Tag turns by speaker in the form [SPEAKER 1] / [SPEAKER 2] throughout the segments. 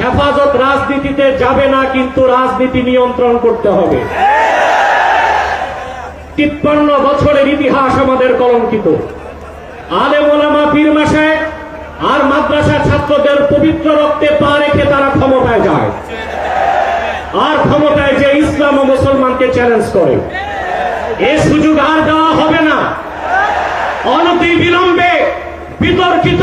[SPEAKER 1] হেফাজত রাজনীতিতে যাবে না, কিন্তু রাজনীতি নিয়ন্ত্রণ করতে হবে। তিপ্পান্ন বছরের ইতিহাস আমাদের কলঙ্কিত। আলে মোলামা পীর মাসে আর মাদ্রাসা ছাত্রদের পবিত্র রক্তে পা রেখে তারা ক্ষমতায় যায়। আর ক্ষমতায় যে ইসলাম ও মুসলমানকে চ্যালেঞ্জ করে। এ সুযোগ আর দেওয়া হবে না। অনতি বিলম্বে বিতর্কিত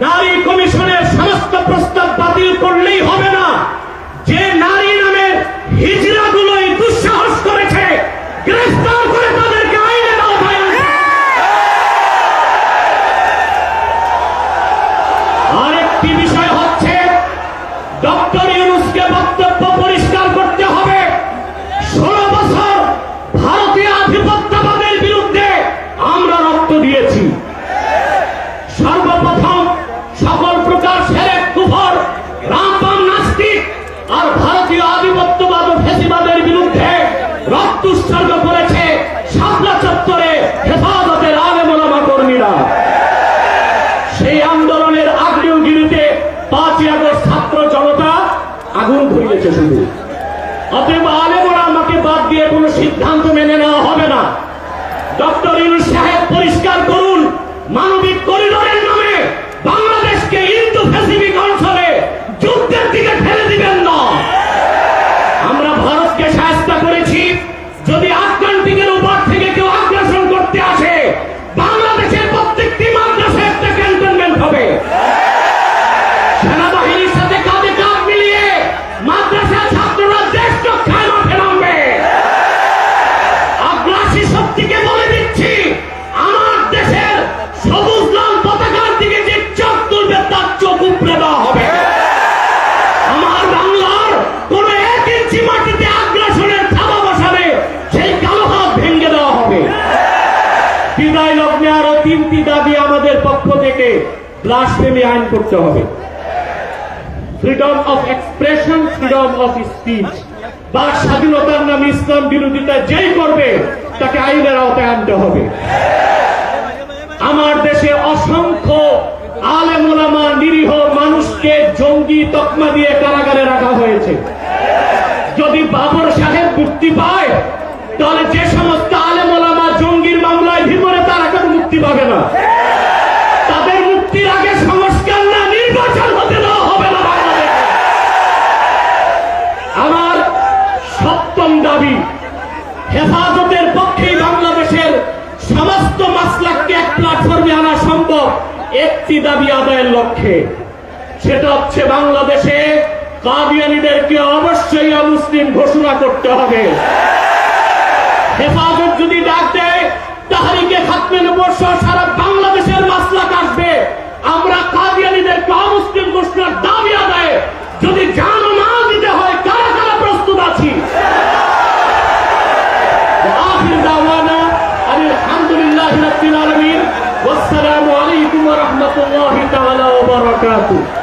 [SPEAKER 1] নারী কমিশনের সমস্ত প্রস্তাব বাতিল করলেই হবে না। যে নারী নামের হিজড়াগুলোই দুঃসাহস করেছে, গ্রেফতার করে তাদেরকে আওতায় আরেকটি বিষয় হচ্ছে, ডক্টর ইউনুসকে বক্তব্য উৎসর্গ করেছে শাপলা চত্বরে হেফাজতের কর্মীরা। সেই আন্দোলনের আগ্নেয়গিরিতে পাঁচই আগস্ট ছাত্র জনতা আগুন ধরিয়েছে শুধু। অতএব আলেমরা আমাকে বাদ দিয়ে কোনো সিদ্ধান্ত মেনে নেওয়া হবে না। ডক্টর ইউনুস সাহেব পরিষ্কার করুন, মানবিক করিডোরের পক্ষ থেকে ব্লাসফেমি আইন করতে হবে। Freedom of expression freedom of speech বা স্বাধীনতার নামে ইসলাম বিরোধিতা যেই করবে, তাকে আইনের আওতায় আনতে হবে। আমার দেশে অসংখ্য আলেমুলামা নিরীহ মানুষকে জঙ্গি তকমা দিয়ে কারাগারে রাখা হয়েছে। যদি বাবর সাহেব মুক্তি পায় সমস্ত মাসলাককে এক প্ল্যাটফর্মে আনা সম্ভব। একটি দাবি আদায়ের লক্ষ্যে। সেটা হচ্ছে বাংলাদেশে কাদিয়ানিদেরকে অবশ্যই মুসলিম ঘোষণা করতে হবে। হেফাজত pacato.